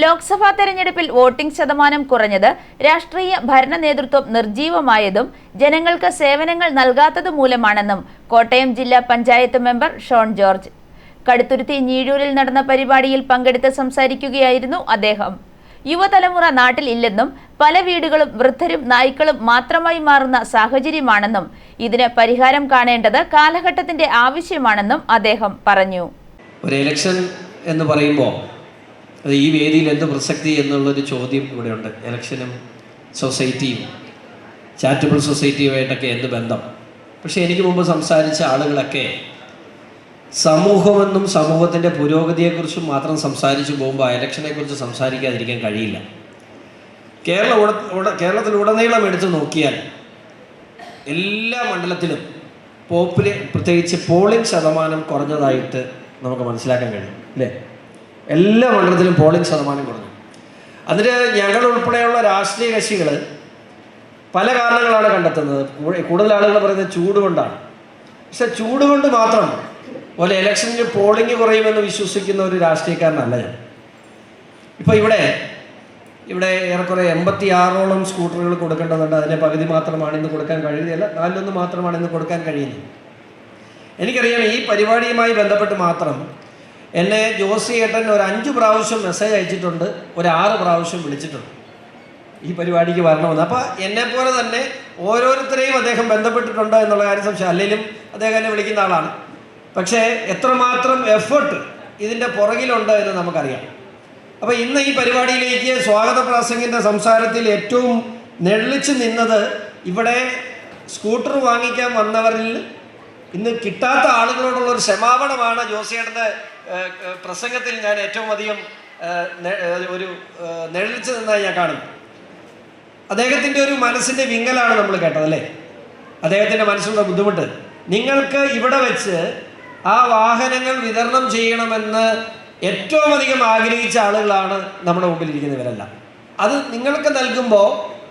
ലോക്സഭാ തെരഞ്ഞെടുപ്പിൽ വോട്ടിംഗ് ശതമാനം കുറഞ്ഞത് രാഷ്ട്രീയ ഭരണ നേതൃത്വം നിർജീവമായതും ജനങ്ങൾക്ക് സേവനങ്ങൾ നൽകാത്തത് മൂലമാണെന്നും കോട്ടയം ജില്ലാ പഞ്ചായത്ത് മെമ്പർ ഷോൺ ജോർജ്. കടുത്തുരുത്തി ഞീഴൂരിൽ നടന്ന പരിപാടിയിൽ പങ്കെടുത്ത് സംസാരിക്കുകയായിരുന്നു അദ്ദേഹം. യുവതലമുറ നാട്ടിൽ ഇല്ലെന്നും പല വീടുകളും വൃദ്ധരും നായ്ക്കളും മാത്രമായി മാറുന്ന സാഹചര്യമാണെന്നും ഇതിന് പരിഹാരം കാണേണ്ടത് കാലഘട്ടത്തിന്റെ ആവശ്യമാണെന്നും അദ്ദേഹം പറഞ്ഞു. ഒരു ഇലക്ഷൻ എന്ന് പറയുമ്പോൾ അത് ഈ വേദിയിൽ എന്ത് പ്രസക്തി എന്നുള്ളൊരു ചോദ്യം ഇവിടെയുണ്ട്. ഇലക്ഷനും സൊസൈറ്റിയും ചാരിറ്റബിൾ സൊസൈറ്റിയുമായിട്ടൊക്കെ എന്ത് ബന്ധം? പക്ഷേ എനിക്ക് മുമ്പ് സംസാരിച്ച ആളുകളൊക്കെ സമൂഹമെന്നും സമൂഹത്തിന്റെ പുരോഗതിയെക്കുറിച്ചും മാത്രം സംസാരിച്ചു പോകുമ്പോൾ ഇലക്ഷനെക്കുറിച്ച് സംസാരിക്കാതിരിക്കാൻ കഴിയില്ല. കേരള ഉട- കേരളത്തിലുടനീളം എടുത്തു നോക്കിയാൽ എല്ലാ മണ്ഡലത്തിലും പോപ്പുലേ പ്രത്യേകിച്ച് പോളിംഗ് ശതമാനം കുറഞ്ഞതായിട്ട് നമുക്ക് മനസ്സിലാക്കാൻ കഴിയും അല്ലേ? എല്ലാ മണ്ഡലത്തിലും പോളിംഗ് ശതമാനം കുറഞ്ഞു. അതിന് ഞങ്ങൾ ഉൾപ്പെടെയുള്ള രാഷ്ട്രീയ കക്ഷികൾ പല കാരണങ്ങളാണ് കണ്ടെത്തുന്നത്. കൂടുതൽ ആളുകൾ പറയുന്നത് ചൂട് കൊണ്ടാണ്. പക്ഷെ ചൂട് കൊണ്ട് മാത്രം പോലെ ഇലക്ഷനിൽ പോളിംഗ് കുറയുമെന്ന് വിശ്വസിക്കുന്ന ഒരു രാഷ്ട്രീയക്കാരനല്ല ഞാൻ. ഇപ്പോൾ ഇവിടെ ഇവിടെ ഏറെക്കുറെ എൺപത്തി ആറോളം സ്കൂട്ടറുകൾ കൊടുക്കേണ്ടതുണ്ട്. അതിന്റെ പകുതി മാത്രമാണ് ഇന്ന് കൊടുക്കാൻ കഴിയുന്നില്ല നാലിലൊന്ന് മാത്രമാണ് ഇന്ന് കൊടുക്കാൻ കഴിയുന്നത്. എനിക്കറിയാം ഈ പരിപാടിയുമായി ബന്ധപ്പെട്ട് മാത്രം എന്നെ ജോസി ഏട്ടൻ ഒരു അഞ്ച് പ്രാവശ്യം മെസ്സേജ് അയച്ചിട്ടുണ്ട് ഒരു ആറ് പ്രാവശ്യം വിളിച്ചിട്ടുണ്ട്. ഈ പരിപാടിക്ക് വരണമെന്ന്. അപ്പോൾ എന്നെപ്പോലെ തന്നെ ഓരോരുത്തരെയും അദ്ദേഹം ബന്ധപ്പെട്ടിട്ടുണ്ട് എന്നുള്ള കാര്യം സംശയം അല്ലെങ്കിലും അദ്ദേഹം എന്നെ വിളിക്കുന്ന ആളാണ്. പക്ഷേ എത്രമാത്രം എഫേർട്ട് ഇതിന്റെ പുറകിലുണ്ട് എന്ന് നമുക്കറിയാം. അപ്പോൾ ഇന്ന് ഈ പരിപാടിയിലേക്ക് സ്വാഗത പ്രാസംഗിന്റെ സംസാരത്തിൽ ഏറ്റവും നെള്ളിച്ച് നിന്നത് ഇവിടെ സ്കൂട്ടർ വാങ്ങിക്കാൻ വന്നവരിൽ ഇന്ന് കിട്ടാത്ത ആളുകളോടുള്ള ഒരു ക്ഷമാപണമാണ് ജോസിയേട്ടന്റെ പ്രസംഗത്തിൽ ഞാൻ ഏറ്റവും അധികം ഒരു നെള്ളിച്ച് നിന്നായി ഞാൻ കാണുന്നു അദ്ദേഹത്തിന്റെ ഒരു മനസ്സിന്റെ വിങ്ങലാണ് നമ്മൾ കേട്ടത് അല്ലേ? അദ്ദേഹത്തിന്റെ മനസ്സിലുള്ള ബുദ്ധിമുട്ട്. നിങ്ങൾക്ക് ഇവിടെ വെച്ച് ആ വാഹനങ്ങൾ വിതരണം ചെയ്യണമെന്ന് ഏറ്റവും അധികം ആഗ്രഹിച്ച ആളുകളാണ് നമ്മുടെ മുമ്പിൽ ഇരിക്കുന്നവരല്ല അത് നിങ്ങൾക്ക് നൽകുമ്പോൾ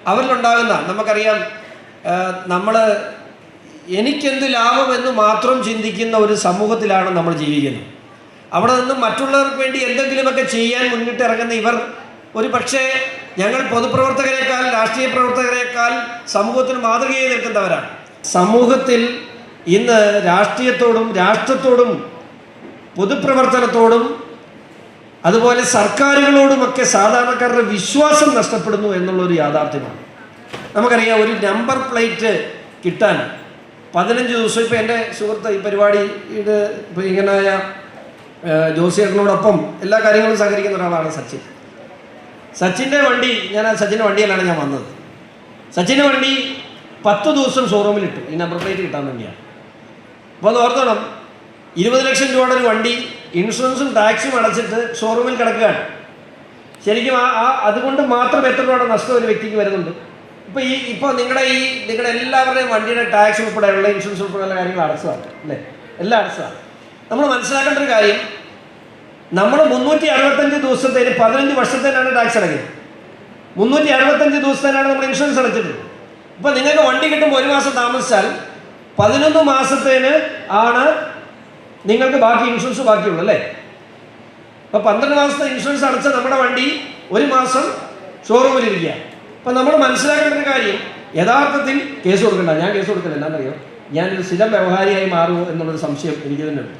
അവരിലുണ്ടാകുന്ന നമുക്കറിയാം നമ്മൾ എനിക്കെന്ത് ലാഭമെന്ന് മാത്രം ചിന്തിക്കുന്ന ഒരു സമൂഹത്തിലാണ് നമ്മൾ ജീവിക്കുന്നത്. അവിടെ നിന്നും മറ്റുള്ളവർക്ക് വേണ്ടി എന്തെങ്കിലുമൊക്കെ ചെയ്യാൻ മുന്നിട്ട് ഇറങ്ങുന്ന ഇവർ. ഒരു പക്ഷേ ഞങ്ങൾ പൊതുപ്രവർത്തകരെക്കാൾ രാഷ്ട്രീയ പ്രവർത്തകരെക്കാൾ സമൂഹത്തിന് മാതൃകയായി നിൽക്കുന്നവരാണ്. സമൂഹത്തിൽ ഇന്ന് രാഷ്ട്രീയത്തോടും രാഷ്ട്രത്തോടും പൊതുപ്രവർത്തനത്തോടും അതുപോലെ സർക്കാരുകളോടുമൊക്കെ സാധാരണക്കാരുടെ വിശ്വാസം നഷ്ടപ്പെടുന്നു എന്നുള്ളൊരു യാഥാർത്ഥ്യമാണ്. നമുക്കറിയാം ഒരു നമ്പർ പ്ലേറ്റ് കിട്ടാൻ പതിനഞ്ച് ദിവസം. ഇപ്പോൾ എന്റെ സുഹൃത്ത് ഈ പരിപാടി ഇത് ഇപ്പോൾ ഇങ്ങനായ ജോസിയേട്ടനോടൊപ്പം എല്ലാ കാര്യങ്ങളും സഹകരിക്കുന്ന ഒരാളാണ് സച്ചിൻ. സച്ചിന്റെ വണ്ടി ഞാൻ സച്ചിന്റെ വണ്ടിയിലാണ് ഞാൻ വന്നത്. സച്ചിന്റെ വണ്ടി പത്ത് ദിവസം ഷോറൂമിൽ ഇട്ടു. ഈ നമ്പർ പ്ലേറ്റ് കിട്ടാൻ വേണ്ടിയാണ്. അപ്പോൾ അത് ഓർത്തോണം ഇരുപത് ലക്ഷം രൂപയുടെ ഒരു വണ്ടി ഇൻഷുറൻസും ടാക്സും അടച്ചിട്ട് ഷോറൂമിൽ കിടക്കുകയാണ്. ശരിക്കും ആ ആ അതുകൊണ്ട് മാത്രം എത്ര രൂപയുടെ നഷ്ടം ഒരു വ്യക്തിക്ക് വരുന്നുണ്ട്. ഇപ്പോൾ ഈ ഇപ്പോൾ നിങ്ങളുടെ ഈ നിങ്ങളുടെ എല്ലാവരുടെയും വണ്ടിയുടെ ടാക്സ് ഉൾപ്പെടെയുള്ള ഇൻഷുറൻസ് ഉൾപ്പെടെയുള്ള കാര്യങ്ങൾ അടച്ചതാണ് അല്ലേ? എല്ലാം അടച്ചതാണ്. നമ്മൾ മനസ്സിലാക്കേണ്ട ഒരു കാര്യം നമ്മൾ മുന്നൂറ്റി അറുപത്തഞ്ച് ദിവസത്തേന് പതിനഞ്ച് വർഷത്തേനാണ് ടാക്സ് അടയ്ക്കുന്നത് മുന്നൂറ്റി അറുപത്തഞ്ച് ദിവസത്തേനാണ് നമ്മൾ ഇൻഷുറൻസ് അടച്ചിട്ട്. ഇപ്പം നിങ്ങൾക്ക് വണ്ടി കിട്ടുമ്പോൾ ഒരു മാസം താമസിച്ചാൽ പതിനൊന്ന് മാസത്തേന് ആണ് നിങ്ങൾക്ക് ബാക്കി ഇൻഷുറൻസ് ബാക്കിയുള്ളൂ അല്ലേ? അപ്പോൾ പന്ത്രണ്ട് മാസത്തെ ഇൻഷുറൻസ് അടച്ച നമ്മുടെ വണ്ടി ഒരു മാസം ഷോറൂമിലിരിക്കുക അപ്പം നമ്മൾ മനസ്സിലാക്കേണ്ട ഒരു കാര്യം യഥാർത്ഥത്തിൽ കേസ് കൊടുക്കണ്ട. ഞാൻ കേസ് കൊടുക്കില്ല എന്താണെന്നറിയോ? ഞാനൊരു സ്ഥിരം വ്യവഹാരിയായി മാറുമോ എന്നുള്ളൊരു സംശയം എനിക്ക് തന്നെ ഉണ്ട്.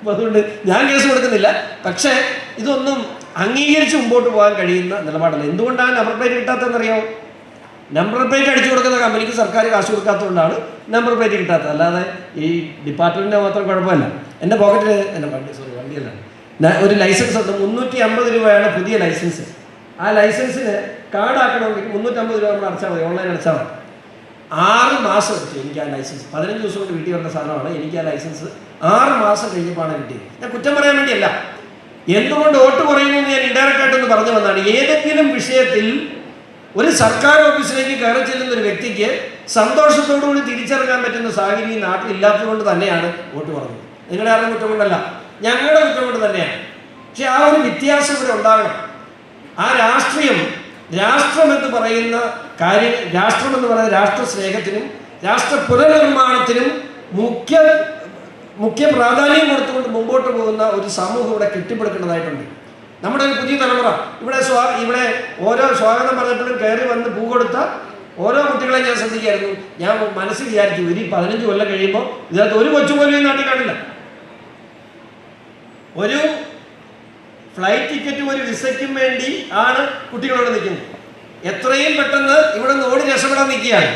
അപ്പോൾ അതുകൊണ്ട് ഞാൻ കേസ് കൊടുക്കുന്നില്ല. പക്ഷേ ഇതൊന്നും അംഗീകരിച്ച് മുമ്പോട്ട് പോകാൻ കഴിയുന്ന നിലപാടല്ല. എന്തുകൊണ്ടാണ് നമ്പർ പ്ലേറ്റ് കിട്ടാത്തതെന്നറിയോ? നമ്പർ പ്ലേറ്റ് അടിച്ചു കൊടുക്കുന്ന കമ്പനിക്ക് സർക്കാർ കാശ് കൊടുക്കാത്തതുകൊണ്ടാണ് നമ്പർ പ്ലേറ്റ് കിട്ടാത്തത്. അല്ലാതെ ഈ ഡിപ്പാർട്ട്മെന്റിന്റെ മാത്രം കുഴപ്പമില്ല. എന്റെ പോക്കറ്റിൽ എന്റെ വണ്ടി സോറി വണ്ടിയല്ല. ഒരു ലൈസൻസ് ഉണ്ട്. മുന്നൂറ്റി അമ്പത് രൂപയാണ് പുതിയ ലൈസൻസ് ആ ലൈസൻസിന് കാർഡ് ആക്കണമെങ്കിൽ മുന്നൂറ്റമ്പത് രൂപ നമ്മൾ അടച്ചാൽ മതി. ഓൺലൈൻ അടച്ചാൽ മതി. ആറ് മാസം എടുത്തു എനിക്ക് ആ ലൈസൻസ് പതിനഞ്ച് ദിവസം കൊണ്ട് വീട്ടിൽ വന്ന സാധനമാണ് എനിക്ക് ആ ലൈസൻസ് ആറ് മാസം കഴിഞ്ഞപ്പോഴാണ് കിട്ടിയത്. ഞാൻ കുറ്റം പറയാൻ വേണ്ടിയല്ല. എന്തുകൊണ്ട് വോട്ട് കുറയുന്നു ഞാൻ ഇൻഡയറക്റ്റ് ആയിട്ടൊന്ന് പറഞ്ഞു വന്നാണ് ഏതെങ്കിലും വിഷയത്തിൽ ഒരു സർക്കാർ ഓഫീസിലേക്ക് കയറി ചെല്ലുന്ന ഒരു വ്യക്തിക്ക് സന്തോഷത്തോടുകൂടി തിരിച്ചറിയാൻ പറ്റുന്ന സാഹചര്യം ഈ നാട്ടിൽ ഇല്ലാത്തതുകൊണ്ട് തന്നെയാണ് വോട്ട് പറഞ്ഞത് നിങ്ങളുടെ ആരുടെ കുറ്റം കൊണ്ടല്ല? ഞങ്ങളുടെ കുറ്റം കൊണ്ട് തന്നെയാണ്. പക്ഷെ ആ ഒരു വ്യത്യാസം ഇവിടെ ഉണ്ടാകണം. ആ രാഷ്ട്രീയം രാഷ്ട്രം എന്ന് പറയുന്ന കാര്യം രാഷ്ട്രം എന്ന് പറയുന്ന രാഷ്ട്ര സ്നേഹത്തിനും രാഷ്ട്ര പുനർനിർമ്മാണത്തിനും മുഖ്യ മുഖ്യ പ്രാധാന്യം കൊടുത്തുകൊണ്ട് മുമ്പോട്ട് പോകുന്ന ഒരു സമൂഹം ഇവിടെ കെട്ടിപ്പടുക്കേണ്ടതായിട്ടുണ്ട്. നമ്മുടെ ഒരു പുതിയ തലമുറ ഇവിടെ സ്വാ ഇവിടെ ഓരോ സ്വാഗതം പറഞ്ഞപ്പോഴും കയറി വന്ന് പൂ കൊടുത്ത ഓരോ കുട്ടികളെ ഞാൻ ശ്രദ്ധിക്കായിരുന്നു. ഞാൻ മനസ്സിൽ വിചാരിച്ചു ഒരു പതിനഞ്ച് കൊല്ലം കഴിയുമ്പോൾ ഇതിനകത്ത് ഒരു കൊച്ചു പോലും ഈ നാട്ടിൽ കാണില്ല. ഒരു ഫ്ലൈറ്റ് ടിക്കറ്റ് ഒരു വിസയ്ക്കും വേണ്ടി ആണ് കുട്ടികളോട് നിൽക്കുന്നത്. എത്രയും പെട്ടെന്ന് ഇവിടെ നിന്ന് ഓടി രക്ഷപ്പെടാൻ നിൽക്കുകയാണ്.